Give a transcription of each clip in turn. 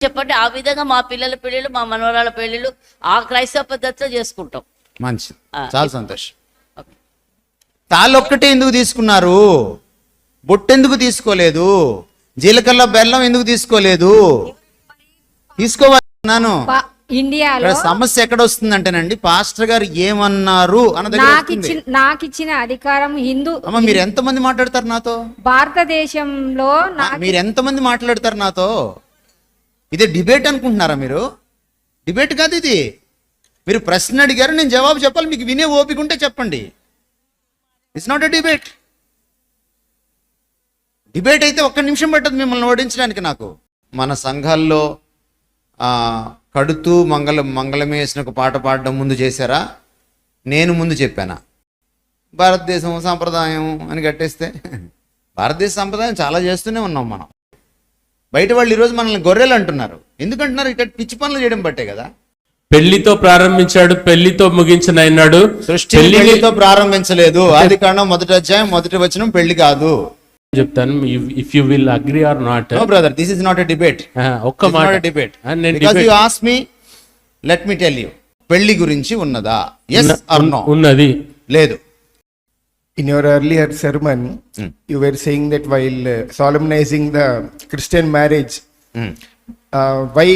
చెప్పండి ఆ విధంగా మా పిల్లల పెళ్ళిళ్ళు మా మనవరాల పెళ్ళిళ్ళు ఆ క్రైస్తవ పద్ధతిలో చేసుకుంటాం. మంచిది. ఆ, చాలా సంతోషం. తాళ్ళొక్కటే ఎందుకు తీసుకున్నారు? బొట్టెందుకు తీసుకోలేదు? జీలకర్ర బెల్లం ఎందుకు తీసుకోలేదు? తీసుకోవాలన్నాను. ఇండియాలో ఇక్కడ సమస్య ఎక్కడ వస్తుందంటేనండి పాస్టర్ గారు ఏమన్నారు నాకు. ఇచ్చిన నాకు ఇచ్చిన అధికారం హిందూ అమ్మ మీరు ఎంతమంది మాట్లాడతారు నాతో? భారతదేశంలో మీరు ఎంతమంది మాట్లాడతారు నాతో? ఇదే డిబేట్ అనుకుంటున్నారా మీరు? డిబేట్ కాదు ఇది. మీరు ప్రశ్న అడిగారు నేను జవాబు చెప్పాలి మీకు వినే ఓపిక ఉంటే చెప్పండి. It's not a debate debate అయితే ఒక్క నిమిషం పట్టదు మిమ్మల్ని ఓడించడానికి నాకు. మన సంఘాల్లో కడుతూ మంగళ మంగళమే వేసిన ఒక పాట పాడడం ముందు చేశారా? నేను ముందు చెప్పానా? భారతదేశం సాంప్రదాయం అని కట్టేస్తే. భారతదేశ సాంప్రదాయం చాలా చేస్తూనే ఉన్నాం మనం. బయట వాళ్ళు ఈరోజు మనల్ని గొర్రెలు అంటున్నారు. ఎందుకంటున్నారు? ఇక్కడ పిచ్చి పనులు చేయడం బట్టే కదా. పెళ్ళితో ప్రారంభించాడు పెళ్ళితో ముగించిన అయినాడు సృష్టి పెళ్ళితో ప్రారంభించలేదు. ఆది కాండం మొదటి అధ్యాయం మొదటి వచనం పెళ్ళి కాదు. చెప్తాను if you will agree or not no brother this is not a debate ఒక్క మాట. Debate debate- you me let me tell you పెళ్ళి గురించి ఉన్నదా? ఎస్ ఆర్ నో ఉన్నది. లేదు. In your earlier sermon, you were saying that while uh, solemnizing the Christian marriage, Hmm. uh, why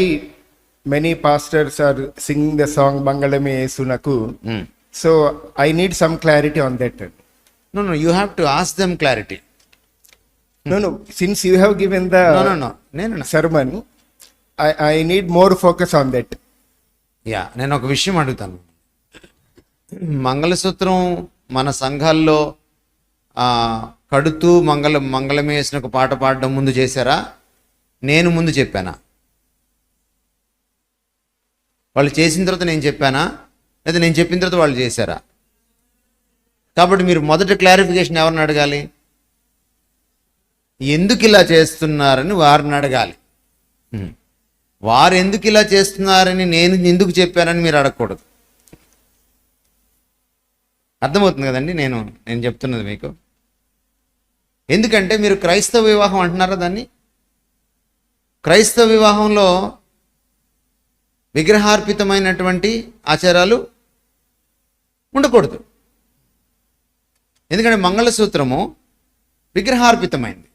many pastors are singing the song Bangalame Sunaku. Hmm. So I need some clarity on that. No no you have to ask them clarity No, no. Since you have given the no no no నేను sermon, I, I need more focus on that. Yeah నేను ఒక విషయం అడుగుతాను మంగళసూత్రం మన సంఘాల్లో కడుతూ మంగళ మంగళమే వేసిన ఒక పాట పాడడం ముందు చేశారా? నేను ముందు చెప్పానా? వాళ్ళు చేసిన తర్వాత నేను చెప్పానా? లేదా నేను చెప్పిన తర్వాత వాళ్ళు చేశారా? కాబట్టి మీరు మొదట క్లారిఫికేషన్ ఎవరిని అడగాలి? ఎందుకు ఇలా చేస్తున్నారని వారిని అడగాలి. వారు ఎందుకు ఇలా చేస్తున్నారని నేను ఎందుకు చెప్పానని మీరు అడగకూడదు. అర్థమవుతుంది కదండి నేను నేను చెప్తున్నది మీకు. ఎందుకంటే మీరు క్రైస్తవ వివాహం అంటున్నారా దాన్ని? క్రైస్తవ వివాహంలో విగ్రహార్పితమైనటువంటి ఆచారాలు ఉండకూడదు. ఎందుకంటే మంగళసూత్రము విగ్రహార్పితమైంది.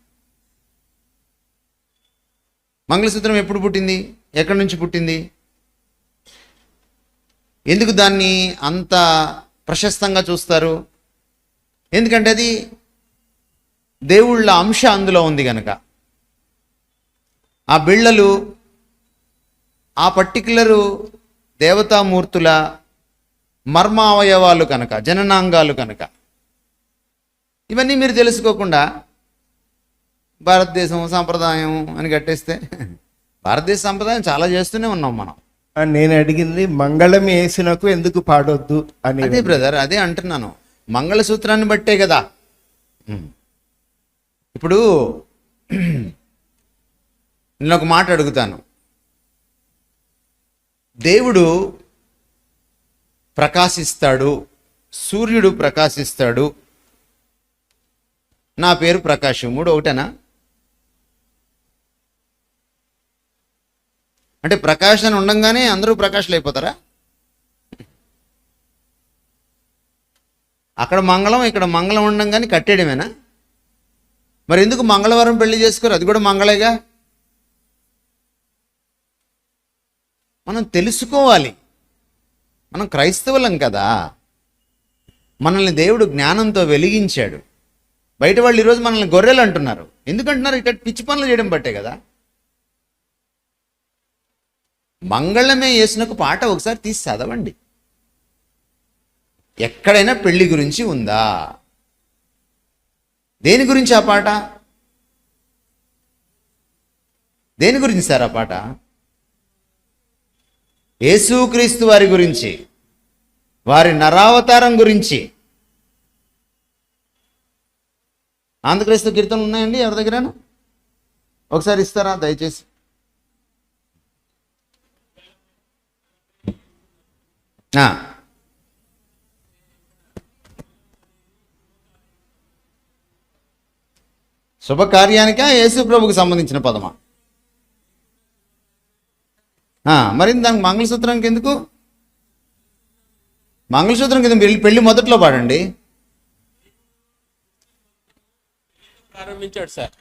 మంగళసూత్రం ఎప్పుడు పుట్టింది? ఎక్కడి నుంచి పుట్టింది? ఎందుకు దాన్ని అంత ప్రశస్తంగా చూస్తారు. ఎందుకంటే అది దేవుళ్ళ అంశ అందులో ఉంది కనుక ఆ బిళ్ళలు ఆ పర్టికులరు దేవతామూర్తుల మర్మావయవాలు కనుక జననాంగాలు కనుక. ఇవన్నీ మీరు తెలుసుకోకుండా భారతదేశం సాంప్రదాయం అని కట్టేస్తే భారతదేశ సాంప్రదాయం చాలా చేస్తూనే ఉన్నాం మనం. నేను అడిగింది మంగళం వేసినకు ఎందుకు పాడొద్దు? అని అదే బ్రదర్ అదే అంటున్నాను. మంగళసూత్రాన్ని బట్టే కదా. ఇప్పుడు నేను ఒక మాట అడుగుతాను. దేవుడు ప్రకాశిస్తాడు సూర్యుడు ప్రకాశిస్తాడు. నా పేరు ప్రకాష్ మూడు ఒకటేనా? అంటే ప్రకాశం అని ఉండంగానే అందరూ ప్రకాష్లు అయిపోతారా? అక్కడ మంగళం ఇక్కడ మంగళం ఉండగానే కట్టేయడమేనా? మరి ఎందుకు మంగళవారం పెళ్ళి చేసుకోరు? అది కూడా మంగళేగా? మనం తెలుసుకోవాలి. మనం క్రైస్తవులం కదా. మనల్ని దేవుడు జ్ఞానంతో వెలిగించాడు. బయట వాళ్ళు ఈరోజు మనల్ని గొర్రెలు అంటున్నారు. ఎందుకంటున్నారు? ఇక్కడ పిచ్చి పనులు చేయడం బట్టే కదా. మంగళమే వేసినకు పాట ఒకసారి తీసి చదవండి. ఎక్కడైనా పెళ్ళి గురించి ఉందా? దేని గురించి ఆ పాట? దేని గురించి సార్ ఆ పాట? యేసుక్రీస్తు వారి గురించి వారి నరావతారం గురించి. ఆంధ్రక్రీస్తు కీర్తనలు ఉన్నాయండి ఎవరి దగ్గరను? ఒకసారి ఇస్తారా? దయచేసి. శుభకార్యానికా యేసు ప్రభుకు సంబంధించిన పదమా? ఆ, మరి దానికి మంగళసూత్రంకి ఎందుకు? మంగళసూత్రం కింద పెళ్ళి పెళ్ళి మొదట్లో పాడండి. ప్రారంభించాడు సార్.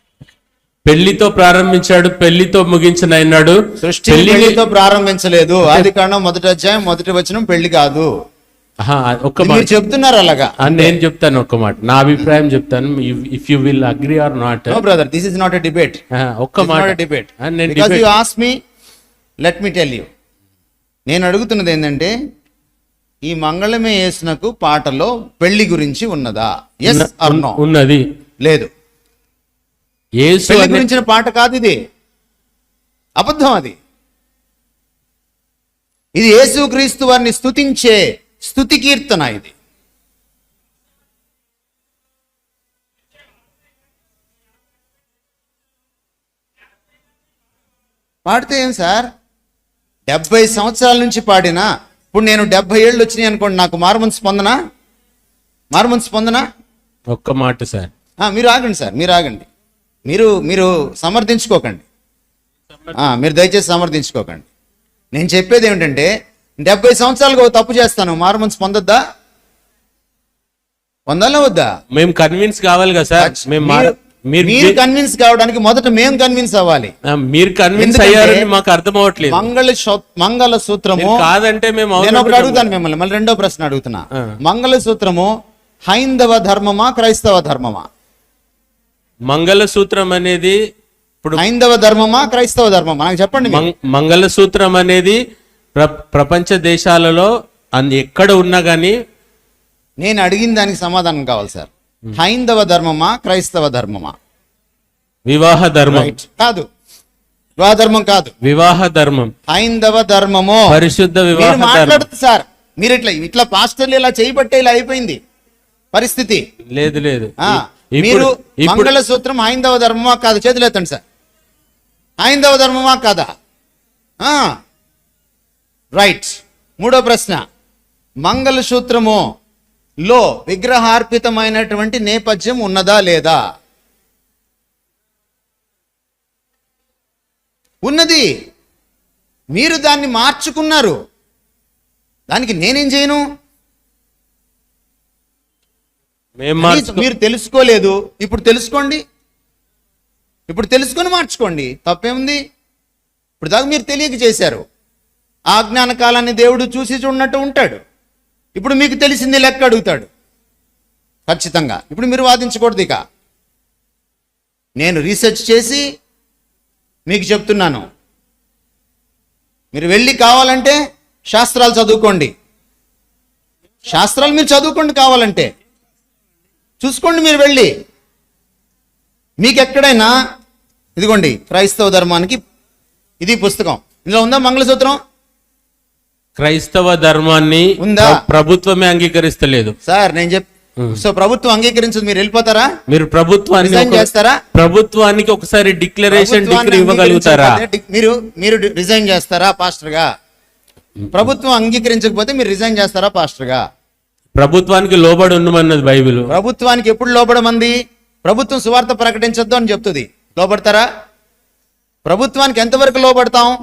పెళ్ళితో ప్రారంభించాడు పెళ్ళితో ముగించిన అయినాడు సృష్టి పెళ్ళితో ప్రారంభించలేదు. ఆది కాండం మొదటి అధ్యాయం మొదటి వచనం పెళ్ళి కాదు. ఒక్క మాట. చెప్తున్నారు అలాగా? నేను చెప్తాను ఒక్క మాట. నా అభిప్రాయం చెప్తాను. If you will agree or not no brother this is not a debate ఒక్క మాట. డిబేట్ నేను you me let me tell you నేను అడుగుతున్నది ఏంటంటే ఈ మంగళమే యేసునకు పాటలో పెళ్ళి గురించి ఉన్నదా? ఎస్ ఉన్న- ఆర్ నో ఉన్నది. లేదు. యేసు గురించిన పాట కాదు ఇది. అబద్ధం అది. ఇది యేసు క్రీస్తు వారిని స్తుతించే స్తుతి కీర్తన ఇది. పాడితే ఏం సార్? డెబ్బై సంవత్సరాల నుంచి పాడినా? ఇప్పుడు నేను డెబ్బై ఏళ్ళు వచ్చినాయి అనుకోండి నాకు మారుమన్ స్పందన? మారుమన్ స్పందన? ఒక్క మాట సార్. ఆ, మీరు ఆగండి సార్ మీరు ఆగండి. మీరు మీరు సమర్థించుకోకండి. మీరు దయచేసి సమర్థించుకోకండి. నేను చెప్పేది ఏమిటంటే డెబ్బై సంవత్సరాలుగా ఓ తప్పు చేస్తాను. మారుమనసు పొందొద్దా? పొందాలా వద్దా? మేము కన్విన్స్ కావాలి కదా సార్. మేము మార- మీరు మీరు కన్విన్స్ కావడానికి మొదట మేము కన్విన్స్ అవ్వాలి. మీరు కన్విన్స్ అయ్యారని మాకు అర్థం అవ్వట్లేదు. మంగళ మంగళ సూత్రము మీరు కాదంటే మేము నేను ఒకటి. అడుగుతాను మిమ్మల్ని మళ్ళీ రెండో ప్రశ్న అడుగుతున్నా. మంగళ సూత్రము హైందవ ధర్మమా క్రైస్తవ ధర్మమా? మంగళసూత్రం అనేది ఇప్పుడు హైందవ ధర్మమా క్రైస్తవ ధర్మమా? నాకు చెప్పండి మంగళసూత్రం అనేది ప్ర- ప్రపంచ దేశాలలో అన్ని ఎక్కడ ఉన్నా గానీ నేను అడిగిన దానికి సమాధానం కావాలి సార్. హైందవ ధర్మమా క్రైస్తవ ధర్మమా? వివాహ ధర్మం. కాదు. వివాహ ధర్మం కాదు. వివాహ ధర్మం. హైందవ ధర్మము. పరిశుద్ధ వివాహ ధర్మం. మాట్లాడుతు సార్. మీరు ఇట్లా ఇట్లా పాస్టర్లు ఇలా చేయబట్టే ఇలా అయిపోయింది పరిస్థితి. లేదు లేదు. మీరు మంగళ సూత్రం హైందవ ధర్మమా కాదు? చేతులు ఎత్తండి సార్. హైందవ ధర్మమా కాదా? రైట్ మూడో ప్రశ్న. మంగళ సూత్రము లో విగ్రహార్పితమైనటువంటి నేపథ్యం ఉన్నదా లేదా? ఉన్నది. మీరు దాన్ని మార్చుకున్నారు. దానికి నేనేం చేయను? మీరు తెలుసుకోలేదు. ఇప్పుడు తెలుసుకోండి. ఇప్పుడు తెలుసుకొని మార్చుకోండి. తప్పేముంది? ఇప్పుడు దాకా మీరు తెలియక చేశారు. ఆ జ్ఞాన కాలాన్ని దేవుడు చూసి చూడనట్టు ఉంటాడు. ఇప్పుడు మీకు తెలిసింది లెక్క అడుగుతాడు. ఖచ్చితంగా. ఇప్పుడు మీరు వాదించకూడదు ఇక. నేను రీసెర్చ్ చేసి మీకు చెప్తున్నాను. మీరు వెళ్ళి కావాలంటే శాస్త్రాలు చదువుకోండి. శాస్త్రాలు మీరు చదువుకోండి కావాలంటే. చూసుకోండి మీరు వెళ్ళి. మీకు ఎక్కడైనా ఇదిగోండి క్రైస్తవ ధర్మానికి ఇది పుస్తకం. ఇందులో ఉందా మంగళసూత్రం? క్రైస్తవ ధర్మాన్ని ఉందా? ప్ర- ప్రభుత్వమే అంగీకరిస్తలేదు. సార్ నేను చెప్ సో ప్రభుత్వం అంగీకరించదు మీరు వెళ్ళిపోతారా? మీరు ప్రభుత్వాన్ని చేస్తారా? ప్రభుత్వానికి ఒకసారి డిక్లరేషన్ డిగ్రీ ఇవ్వగలుగుతారా? మీరు మీరు రిజైన్ చేస్తారా పాస్టర్గా ప్రభుత్వం అంగీకరించకపోతే మీరు రిజైన్ చేస్తారా పాస్టర్గా ప్రభుత్వానికి లోబడి ఉండమన్నది బైబిల్. ప్రభుత్వానికి ఎప్పుడు లోబడమంది? ప్రభుత్వం సువార్త ప్రకటించొద్దు అని చెప్తుంది. లోబడతారా? ప్రభుత్వానికి ఎంతవరకు లోబడతాం?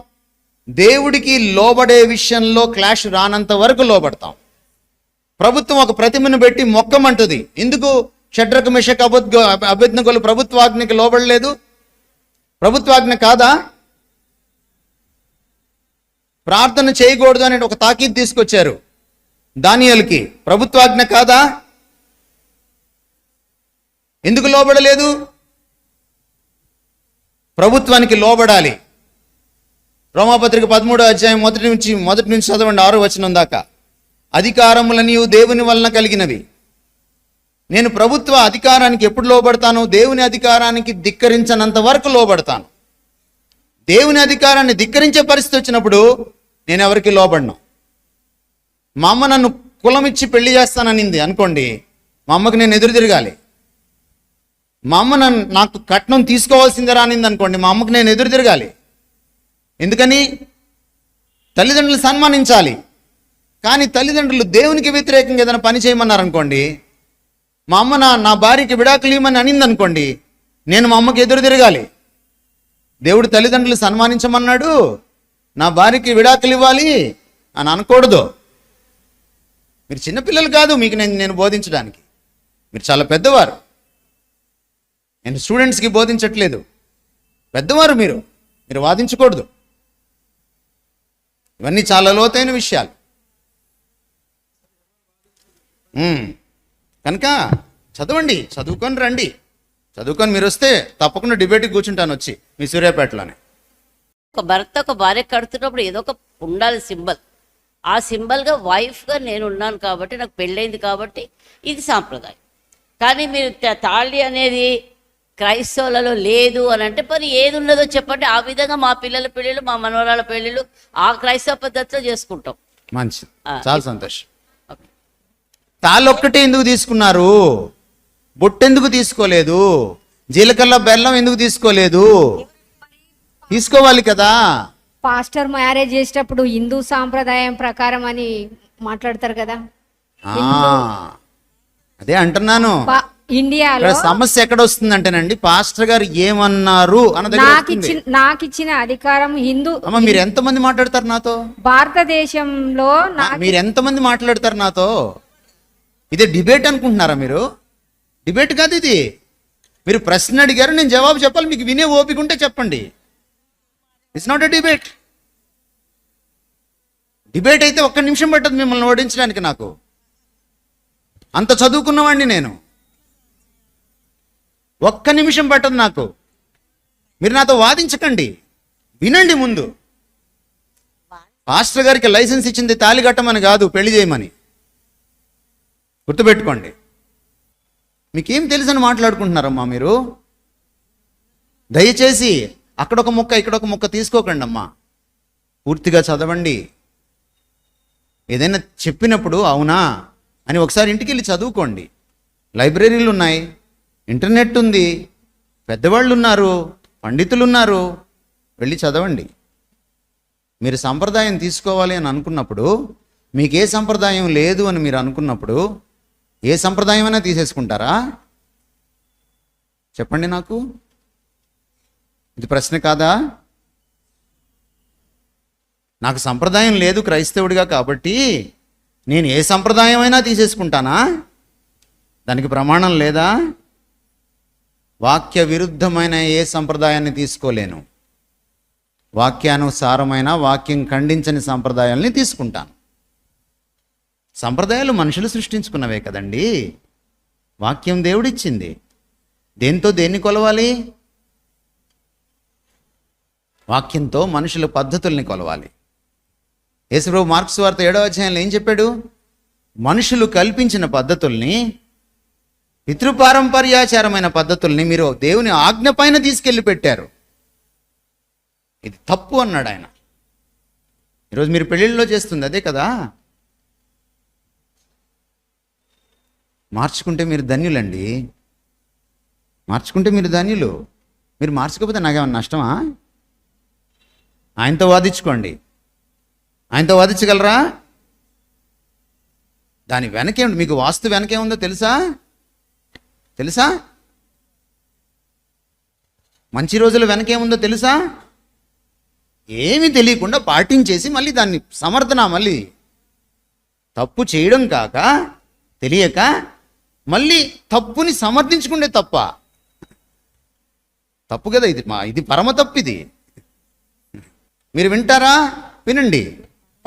దేవుడికి లోబడే విషయంలో క్లాష్ రానంత వరకు లోబడతాం. ప్రభుత్వం ఒక ప్రతిమను పెట్టి మొక్కమంటుంది. ఎందుకు? షడ్రక మిషక్ అబుద్ అభిజ్ఞకులు ప్రభుత్వాజ్ఞకి లోబడలేదు? ప్రభుత్వాజ్ఞ కాదా? ప్రార్థన చేయకూడదు అనే ఒక తాకీద్ తీసుకొచ్చారు. దానియల్కి ప్రభుత్వాజ్ఞ కాదా? ఎందుకు లోబడలేదు? ప్రభుత్వానికి లోబడాలి. రోమాపత్రిక పదమూడో అధ్యాయం మొదటి నుంచి మొదటి నుంచి చదవండి ఆరో వచనం దాకా. అధికారములనియు దేవుని వలన కలిగినవి. నేను ప్రభుత్వ అధికారానికి ఎప్పుడు లోబడతాను? దేవుని అధికారానికి ధిక్కరించనంత వరకు లోబడతాను. దేవుని అధికారాన్ని ధిక్కరించే పరిస్థితి వచ్చినప్పుడు నేను ఎవరికి లోబడను? మా అమ్మ నన్ను కులం ఇచ్చి పెళ్ళి చేస్తాననింది అనుకోండి మా అమ్మకి నేను ఎదురు తిరగాలి. మా అమ్మ నన్ను నాకు కట్నం తీసుకోవాల్సిందే రానింది అనుకోండి మా అమ్మకి నేను ఎదురు తిరగాలి. ఎందుకని? తల్లిదండ్రులు సన్మానించాలి. కానీ తల్లిదండ్రులు దేవునికి వ్యతిరేకంగా ఏదైనా పని చేయమన్నారు అనుకోండి మా అమ్మ నా నా భార్యకి విడాకులు ఇవ్వమని అనింది అనుకోండి నేను మా అమ్మకి ఎదురు తిరగాలి. దేవుడు తల్లిదండ్రులు సన్మానించమన్నాడు నా భార్యకి విడాకులు ఇవ్వాలి అని అనకూడదు. మీరు చిన్నపిల్లలు కాదు మీకు నేను నేను బోధించడానికి. మీరు చాలా పెద్దవారు. నేను స్టూడెంట్స్కి బోధించట్లేదు. పెద్దవారు మీరు. మీరు వాదించకూడదు. ఇవన్నీ చాలా లోతైన విషయాలు. కనుక చదవండి చదువుకొని రండి. చదువుకొని మీరు వస్తే తప్పకుండా డిబేట్కి కూర్చుంటాను వచ్చి మీ సూర్యాపేటలోనే. ఒక భర్త ఒక భార్య కడుతున్నప్పుడు ఏదో ఒక ఉండాలి సింబల్. ఆ సింబల్గా వైఫ్గా నేను ఉన్నాను కాబట్టి నాకు పెళ్ళైంది కాబట్టి ఇది సాంప్రదాయం. కానీ మీరు తాళి అనేది క్రైస్తవులలో లేదు అని అంటే మరి ఏది ఉన్నదో చెప్పండి. ఆ విధంగా మా పిల్లల పెళ్ళిళ్ళు మా మనవరాల పెళ్ళిళ్ళు ఆ క్రైస్తవ పద్ధతిలో చేసుకుంటాం. మంచిది. చాలా సంతోషం. ఓకే. తాళ్ళొక్కటే ఎందుకు తీసుకున్నారు? బొట్టెందుకు తీసుకోలేదు? జీలకర్ర బెల్లం ఎందుకు తీసుకోలేదు? తీసుకోవాలి కదా. పాస్టర్ మ్యారేజ్ చేసేటప్పుడు హిందూ సాంప్రదాయం ప్రకారం అని మాట్లాడతారు కదా. అదే అంటున్నాను. ఇండియాలో సమస్య ఎక్కడ వస్తుందంటేనండి పాస్టర్ గారు ఏమన్నారు నాకు. ఇచ్చిన నాకు ఇచ్చిన అధికారం హిందూ అమ్మ మీరు ఎంతమంది మాట్లాడతారు నాతో? భారతదేశంలో మీరు ఎంతమంది మాట్లాడతారు నాతో? ఇదే డిబేట్ అనుకుంటున్నారా మీరు? డిబేట్ కాదు ఇది. మీరు ప్రశ్న అడిగారు నేను జవాబు చెప్పాలి మీకు వినే ఓపిక ఉంటే చెప్పండి. It's not a debate debate అయితే ఒక్క నిమిషం పట్టదు మిమ్మల్ని ఓడించడానికి నాకు. అంత చదువుకున్నవాడిని నేను. ఒక్క నిమిషం పట్టదు నాకు. మీరు నాతో వాదించకండి. వినండి ముందు. పాస్టర్ గారికి లైసెన్స్ ఇచ్చింది తాళి కట్టమని కాదు పెళ్ళి చేయమని. గుర్తుపెట్టుకోండి. మీకేం తెలుసని మాట్లాడుకుంటున్నారమ్మా మీరు? దయచేసి అక్కడ ఒక ముక్క ఇక్కడ ఒక ముక్క తీసుకోకండి అమ్మా పూర్తిగా చదవండి. ఏదైనా చెప్పినప్పుడు అవునా అని ఒకసారి ఇంటికి వెళ్ళి చదువుకోండి. లైబ్రరీలు ఉన్నాయి ఇంటర్నెట్ ఉంది పెద్దవాళ్ళు ఉన్నారు పండితులు ఉన్నారు వెళ్ళి చదవండి. మీరు సంప్రదాయం తీసుకోవాలి అని అనుకున్నప్పుడు మీకు ఏ సంప్రదాయం లేదు అని మీరు అనుకున్నప్పుడు ఏ సంప్రదాయమైనా తీసేసుకుంటారా? చెప్పండి నాకు. ఇది ప్రశ్న కాదా? నాకు సంప్రదాయం లేదు క్రైస్తవుడిగా కాబట్టి నేను ఏ సంప్రదాయమైనా తీసేసుకుంటానా? దానికి ప్రమాణం లేదా? వాక్య విరుద్ధమైన ఏ సంప్రదాయాన్ని తీసుకోలేను. వాక్యానుసారమైన వాక్యం ఖండించని సంప్రదాయాల్ని తీసుకుంటాను. సంప్రదాయాలు మనుషులు సృష్టించుకున్నవే కదండి. వాక్యం దేవుడిచ్చింది. దేంతో దేన్ని కొలవాలి? వాక్యంతో మనుషుల పద్ధతుల్ని కొలవాలి. యేసుప్రభు మార్క్స్ వార్త ఏడవ అధ్యాయంలో ఏం చెప్పాడు? మనుషులు కల్పించిన పద్ధతుల్ని పితృపారంపర్యాచారమైన పద్ధతుల్ని మీరు దేవుని ఆజ్ఞ పైన తీసుకెళ్ళి పెట్టారు. ఇది తప్పు అన్నాడు ఆయన. ఈరోజు మీరు పెళ్ళిళ్ళలో చేస్తుంది అదే కదా? మార్చుకుంటే మీరు ధన్యులండి. మార్చుకుంటే మీరు ధన్యులు. మీరు మార్చకపోతే నాకేమన్నా నష్టమా? ఆయనతో వాదించుకోండి. ఆయనతో వాదించగలరా? దాని వెనకే మీకు వాస్తు వెనకే ఉందో తెలుసా? తెలుసా? మంచి రోజుల వెనకేముందో తెలుసా? ఏమీ తెలియకుండా పాటించేసి మళ్ళీ దాన్ని సమర్థన మళ్ళీ తప్పు చేయడం కాక తెలియక మళ్ళీ తప్పుని సమర్థించుకుంటే తప్ప. తప్పు కదా ఇది మా ఇది పరమ తప్పు ఇది. మీరు వింటారా? వినండి.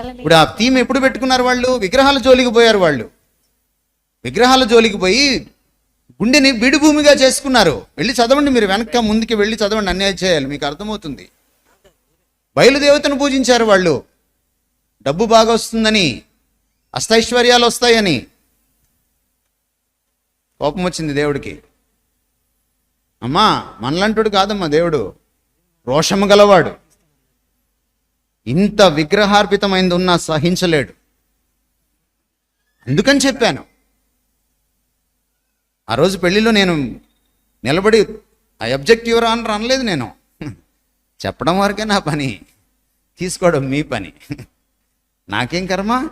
ఇప్పుడు ఆ థీమ్ ఎప్పుడు పెట్టుకున్నారు వాళ్ళు? విగ్రహాల జోలికి పోయారు వాళ్ళు. విగ్రహాల జోలికి పోయి గుండెని బిడి భూమిగా చేసుకున్నారు. వెళ్ళి చదవండి మీరు వెనక ముందుకి వెళ్ళి చదవండి. అన్యాయం చేయాలి. మీకు అర్థమవుతుంది. బయలుదేవతను పూజించారు వాళ్ళు. డబ్బు బాగా వస్తుందని అష్టైశ్వర్యాలు వస్తాయని. కోపం వచ్చింది దేవుడికి. అమ్మా మనలంటుడు కాదమ్మా దేవుడు. రోషము గలవాడు. ఇంత విగ్రహార్పితమైంది ఉన్నా సహించలేడు. అందుకని చెప్పాను. ఆ రోజు పెళ్ళిలో నేను నిలబడి ఐ అబ్జెక్ట్ యువర్ ఆనర్ అనలేదు నేను. చెప్పడం వరకే నా పని తీసుకోవడం మీ పని. నాకేం కర్మ?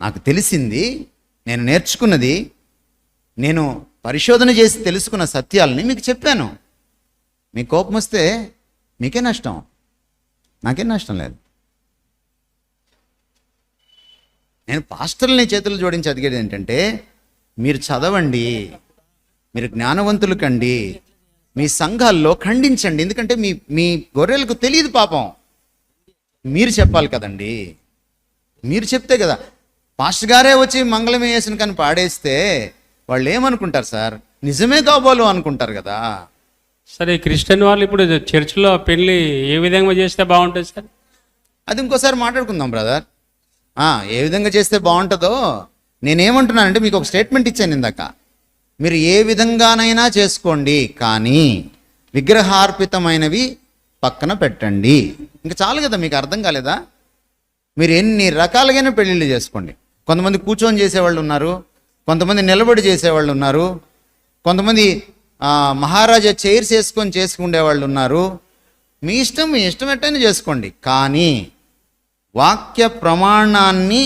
నాకు తెలిసింది నేను నేర్చుకున్నది నేను పరిశోధన చేసి తెలుసుకున్న సత్యాలని మీకు చెప్పాను. మీ కోపం వస్తే మీకే నష్టం. నాకేం నష్టం లేదు. నేను పాస్టర్ని చేతులు జోడించి అడిగేది ఏంటంటే మీరు చదవండి మీరు జ్ఞానవంతులు కండి మీ సంఘాల్లో ఖండించండి. ఎందుకంటే మీ మీ గొర్రెలకు తెలియదు పాపం. మీరు చెప్పాలి కదండి. మీరు చెప్తే కదా పాస్టర్ గారే వచ్చి మంగళం వేసిన కానీ పాడేస్తే వాళ్ళు ఏమనుకుంటారు సార్? నిజమే కాబోలు అనుకుంటారు కదా. సరే క్రిస్టియన్ వాళ్ళు ఇప్పుడు చర్చిలో పెళ్ళి ఏ విధంగా చేస్తే బాగుంటుంది సార్? అది ఇంకోసారి మాట్లాడుకుందాం బ్రదర్. ఏ విధంగా చేస్తే బాగుంటుందో నేనేమంటున్నానంటే మీకు ఒక స్టేట్మెంట్ ఇచ్చాను ఇందాక. మీరు ఏ విధంగానైనా చేసుకోండి కానీ విగ్రహార్పితమైనవి పక్కన పెట్టండి. ఇంకా చాలు కదా మీకు అర్థం కాలేదా? మీరు ఎన్ని రకాలుగానే పెళ్ళిళ్ళు చేసుకోండి. కొంతమంది కూర్చొని చేసేవాళ్ళు ఉన్నారు కొంతమంది నిలబడి చేసేవాళ్ళు ఉన్నారు కొంతమంది మహారాజా చైర్స్ వేసుకొని చేసుకునే వాళ్ళు ఉన్నారు. మీ ఇష్టం మీ ఇష్టం ఎట్టని చేసుకోండి. కానీ వాక్య ప్రమాణాన్ని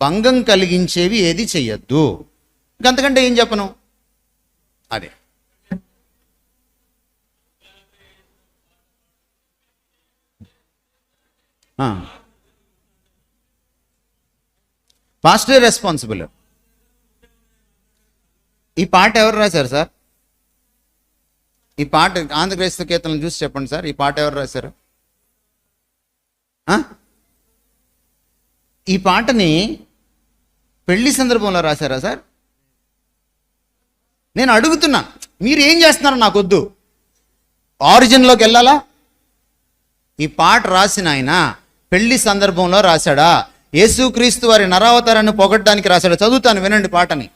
భంగం కలిగించేవి ఏది చెయ్యొద్దు. ఇంకంతకంటే ఏం చెప్పను? అదే. పాస్టర్ రెస్పాన్సిబుల్ ఈ పాట ఎవరు రాశారు సార్? ఈ పాట ఆంధ్రప్రదేశ్ కీర్తనలు చూసి చెప్పండి సార్. ఈ పాట ఎవరు రాశారు? ఈ పాటని పెళ్ళి సందర్భంలో రాశారా సార్? నేను అడుగుతున్నా. మీరు ఏం చేస్తున్నారో నాకు వద్దు ఆరిజిన్లోకి వెళ్ళాలా? ఈ పాట రాసిన ఆయన పెళ్ళి సందర్భంలో రాశాడా? యేసుక్రీస్తు వారి నరావతారాన్ని పొగట్టడానికి రాశాడా? చదువుతాను వినండి పాటని.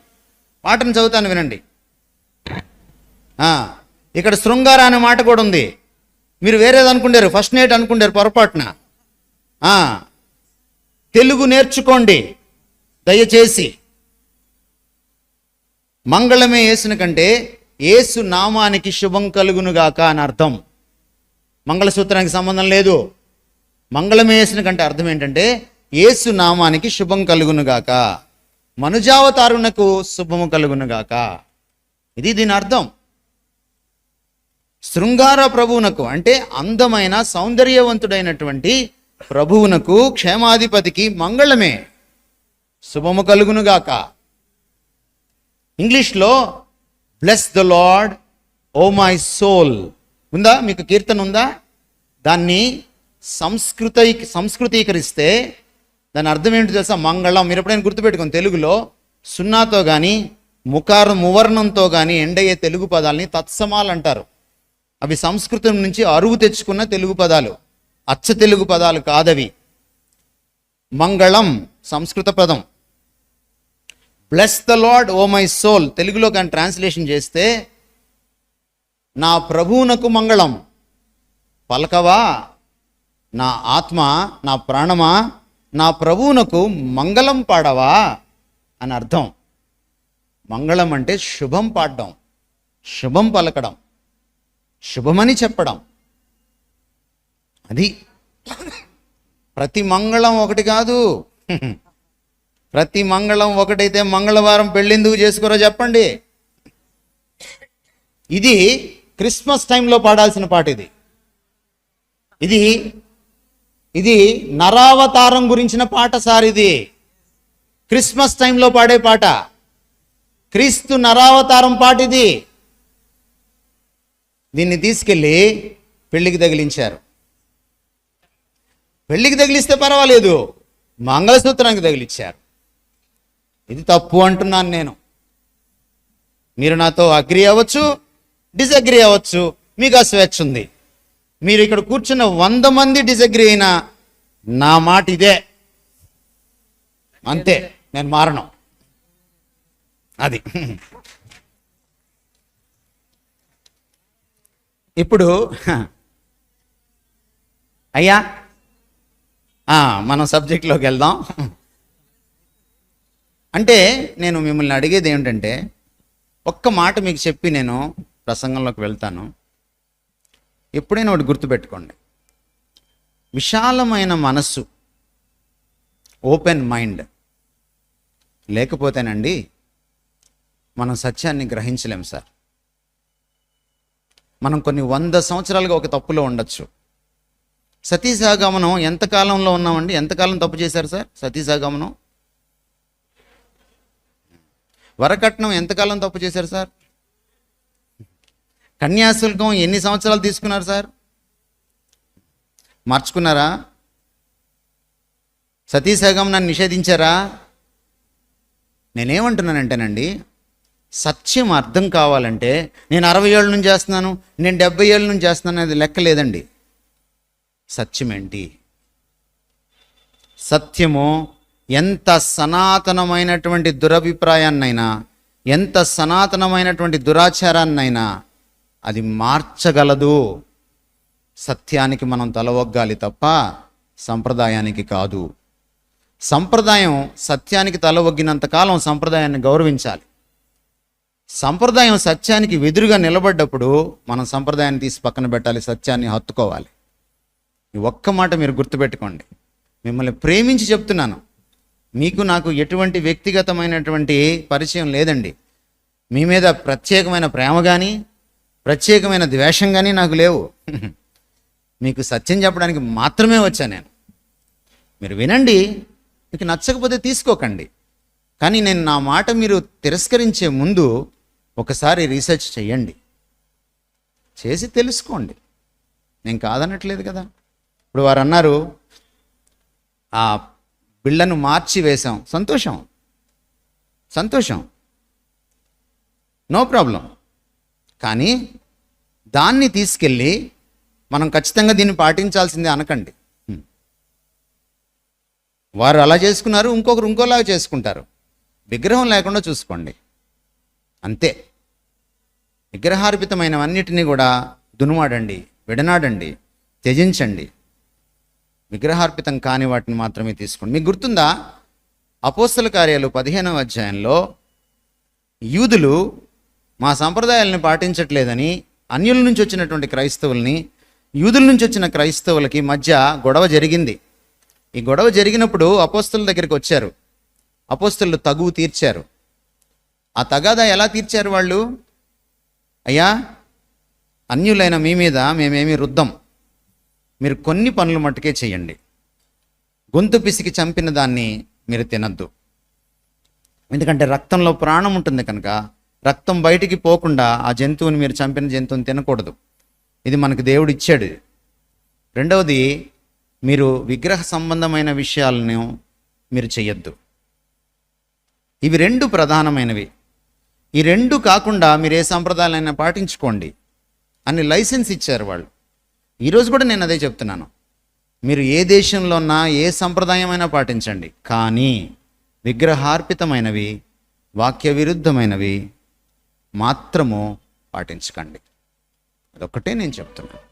పాటను చదువుతాను వినండి. ఇక్కడ శృంగార అనే మాట కూడా ఉంది. మీరు వేరేది అనుకుంటారు ఫస్ట్ నైట్ అనుకుంటారు పొరపాటున. తెలుగు నేర్చుకోండి దయచేసి. మంగళమే యేసుని కంటే యేసు నామానికి శుభం కలుగునుగాక అని అర్థం. మంగళసూత్రానికి సంబంధం లేదు. మంగళమే యేసుని కంటే అర్థం ఏంటంటే యేసు నామానికి శుభం కలుగునుగాక. మనుజావతారునకు శుభము కలుగునుగాక. ఇది దీని అర్థం. శృంగార ప్రభువునకు అంటే అందమైన సౌందర్యవంతుడైనటువంటి ప్రభువునకు క్షేమాధిపతికి మంగళమే. శుభము కలుగునుగాక ఇంగ్లీష్లో bless the Lord O my soul ఉందా? మీకు కీర్తన ఉందా? దాన్ని సంస్కృత సంస్కృతీకరిస్తే దాని అర్థం ఏంటో తెలుసా? మంగళం. మీరు ఎప్పుడైనా గుర్తుపెట్టుకోండి తెలుగులో సున్నాతో కానీ ముఖార మువర్ణంతో కానీ ఎండయ్యే తెలుగు పదాలని తత్సమాలు అంటారు. అవి సంస్కృతం నుంచి అరువు తెచ్చుకున్న తెలుగు పదాలు. అచ్చ తెలుగు పదాలు కాదవి. మంగళం సంస్కృత పదం. Bless the Lord O my soul తెలుగులో కానీ ట్రాన్స్లేషన్ చేస్తే నా ప్రభువునకు మంగళం. పలకవా? నా ఆత్మ నా ప్రాణమా? నా ప్రభువునకు మంగళం పాడవా? అని అర్థం. మంగళం అంటే శుభం పాడడం. శుభం పలకడం. శుభమని చెప్పడం. అది ప్రతి మంగళం ఒకటి కాదు. ప్రతి మంగళం ఒకటైతే మంగళవారం పెళ్ళెందుకు చేసుకోరో చెప్పండి. ఇది క్రిస్మస్ టైంలో పాడాల్సిన పాట ఇది. ఇది ఇది నరావతారం గురించిన పాట సార్ ఇది. క్రిస్మస్ టైంలో పాడే పాట. క్రీస్తు నరావతారం పాట ఇది. దీన్ని తీసుకెళ్ళి పెళ్ళికి తగిలించారు. పెళ్ళికి తగిలిస్తే పర్వాలేదు. మంగళసూత్రానికి తగిలిచ్చారు. ఇది తప్పు అంటున్నాను నేను. మీరు నాతో అగ్రి అవ్వచ్చు డిసగ్రీ అవ్వచ్చు. మీకు ఆ స్వేచ్ఛ ఉంది. మీరు ఇక్కడ కూర్చున్న వంద మంది డిసగ్రీ అయినా నా మాట ఇదే. అంతే. నేను మారను. అది. ఇప్పుడు అయ్యా. మనం సబ్జెక్ట్లోకి వెళ్దాం. అంటే నేను మిమ్మల్ని అడిగేది ఏమిటంటే ఒక్క మాట మీకు చెప్పి నేను ప్రసంగంలోకి వెళ్తాను. ఎప్పుడైనా ఒకటి గుర్తుపెట్టుకోండి. విశాలమైన మనస్సు ఓపెన్ మైండ్ లేకపోతేనండి మనం సత్యాన్ని గ్రహించలేం సార్. మనం కొన్ని వంద సంవత్సరాలుగా ఒక తప్పులో ఉండొచ్చు. సతీసాగమనం ఎంత కాలంలో ఉన్నామండి? ఎంతకాలం తప్పు చేశారు సార్? సతీసాగమనం? వరకట్నం ఎంతకాలం తప్పు చేశారు సార్? కన్యాశుల్కం ఎన్ని సంవత్సరాలు తీసుకున్నారు సార్? మార్చుకున్నారా? సతీసాగమనాన్ని నిషేధించారా? నేనేమంటున్నానంటేనండి సత్యం అర్థం కావాలంటే నేను అరవై ఏళ్ళ నుంచి చేస్తున్నాను నేను డెబ్బై ఏళ్ళ నుంచి చేస్తున్నాను అనేది లెక్క లేదండి. సత్యం ఏంటి సత్యము ఎంత సనాతనమైనటువంటి దురభిప్రాయాన్నైనా ఎంత సనాతనమైనటువంటి దురాచారాన్నైనా అది మార్చగలదు. సత్యానికి మనం తలవొగ్గాలి తప్ప సంప్రదాయానికి కాదు. సంప్రదాయం సత్యానికి తల కాలం సంప్రదాయాన్ని గౌరవించాలి. సంప్రదాయం సత్యానికి వెదురుగా నిలబడ్డప్పుడు మనం సంప్రదాయాన్ని తీసి పక్కన పెట్టాలి సత్యాన్ని హత్తుకోవాలి. ఈ ఒక్క మాట మీరు గుర్తుపెట్టుకోండి. మిమ్మల్ని ప్రేమించి చెప్తున్నాను. మీకు నాకు ఎటువంటి వ్యక్తిగతమైనటువంటి పరిచయం లేదండి. మీ మీద ప్రత్యేకమైన ప్రేమ కానీ ప్రత్యేకమైన ద్వేషం కానీ నాకు లేవు. మీకు సత్యం చెప్పడానికి మాత్రమే వచ్చా నేను. మీరు వినండి మీకు నచ్చకపోతే తీసుకోకండి. కానీ నేను నా మాట మీరు తిరస్కరించే ముందు ఒకసారి రీసెర్చ్ చేయండి చేసి తెలుసుకోండి. నేను కాదనట్లేదు కదా. ఇప్పుడు వారు అన్నారు ఆ బిళ్ళను మార్చి వేశాం. సంతోషం. సంతోషం. No problem. కానీ దాన్ని తీసుకెళ్ళి మనం ఖచ్చితంగా దీన్ని పాటించాల్సిందే అనకండి. వారు అలా చేసుకున్నారు ఇంకొకరు ఇంకోలాగా చేసుకుంటారు. విగ్రహం లేకుండా చూసుకోండి. అంతే. విగ్రహార్పితమైనవన్నిటినీ కూడా దునుమాడండి విడనాడండి త్యజించండి. విగ్రహార్పితం కాని వాటిని మాత్రమే తీసుకోండి. మీకు గుర్తుందా? అపోస్తల కార్యాలు పదిహేనవ అధ్యాయంలో యూదులు మా సంప్రదాయాలను పాటించట్లేదని అన్యుల నుంచి వచ్చినటువంటి క్రైస్తవుల్ని యూదుల నుంచి వచ్చిన క్రైస్తవులకి మధ్య గొడవ జరిగింది. ఈ గొడవ జరిగినప్పుడు అపోస్తుల దగ్గరికి వచ్చారు. అపోస్తులు తగువు తీర్చారు. ఆ తగాదా ఎలా తీర్చారు వాళ్ళు? అయ్యా అన్యులైన మీ మీద మేమేమి రుద్దం. మీరు కొన్ని పనులు మట్టుకే చేయండి. గొంతు పిసికి చంపిన దాన్ని మీరు తినద్దు. ఎందుకంటే రక్తంలో ప్రాణం ఉంటుంది కనుక రక్తం బయటికి పోకుండా ఆ జంతువుని మీరు చంపిన జంతువుని తినకూడదు. ఇది మనకు దేవుడు ఇచ్చాడు. రెండవది మీరు విగ్రహ సంబంధమైన విషయాలను మీరు చేయొద్దు ఇవి రెండు ప్రధానమైనవి. ఈ రెండు కాకుండా మీరు ఏ సాంప్రదాయాలైనా పాటించుకోండి అని లైసెన్స్ ఇచ్చారు వాళ్ళు. ఈరోజు కూడా నేను అదే చెప్తున్నాను. మీరు ఏ దేశంలో ఉన్నా ఏ సంప్రదాయమైనా పాటించండి. కానీ విగ్రహార్పితమైనవి వాక్య విరుద్ధమైనవి మాత్రము పాటించకండి. అదొక్కటే నేను చెప్తున్నాను.